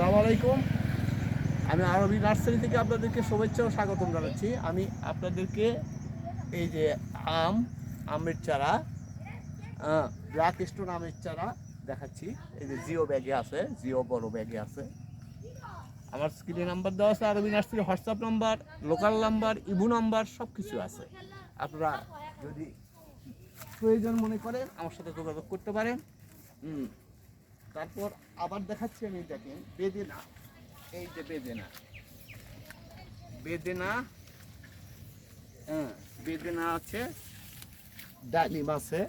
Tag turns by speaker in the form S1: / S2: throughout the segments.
S1: আসসালামু আলাইকুম। আমি আরবি নার্সারি থেকে আপনাদেরকে শুভেচ্ছা ও স্বাগতম জানাচ্ছি। আমি আপনাদেরকে এই যে আম, আমের চারা ব্ল্যাক স্টোন আমের চারা দেখাচ্ছি। এই যে জিও ব্যাগে আছে, জিও বড় ব্যাগে আছে। আমার স্ক্রিনে নাম্বার দেওয়া আছে, আরবি nursery WhatsApp number local number Ibu number সব কিছু আছে। আপনারা যদি প্রয়োজন মনে করেন, আমার সাথে যোগাযোগ করতে পারেন। তারপর আবার দেখাচ্ছি আমি দেখেন বেদেনা। এই যে বেদেনা। বেদেনা হ্যাঁ বেদেনা আছে, ডালিম আছে।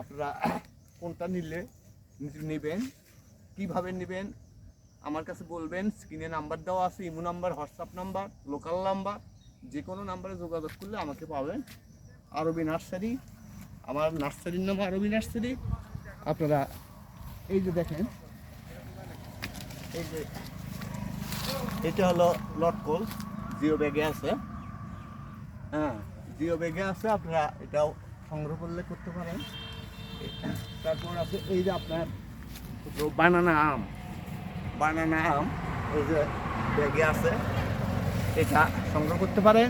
S1: আপনারা কোনটা নিলে নেবেন, কীভাবে নেবেন, আমার কাছে বলবেন, স্ক্রিনে নাম্বার দেওয়া আছে, imo number, WhatsApp number, local number যে কোনো নাম্বারে যোগাযোগ করলে আমাকে পাবেন। আরবি নার্সারি, আমার নার্সারির নাম আরবি নার্সারি। আপনারা এই যে দেখেন। এই যে এটা হলো লটকল জিও ব্যাগে আছে। হ্যাঁ জিও ব্যাগে আছে আপনারা এটাও সংগ্রহ করলে করতে পারেন। তারপর আছে এই যে আপনার বানানা আম। বানানা আম এই যে ব্যাগে আছে। এটা সংগ্রহ করতে পারেন।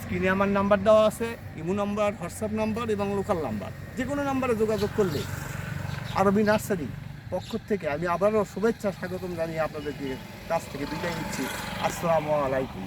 S1: স্ক্রিনে আমার নাম্বার দেওয়া আছে ইমো নাম্বার হোয়াটসঅ্যাপ নাম্বার এবং লোকাল নাম্বার। যে কোনো নাম্বারে যোগাযোগ করলে। আরবি নার্সারি পক্ষ থেকে আমি আবারও শুভেচ্ছা স্বাগতম জানিয়ে আপনাদেরকে কাছ থেকে বিদায় নিচ্ছি। আসসালামু আলাইকুম।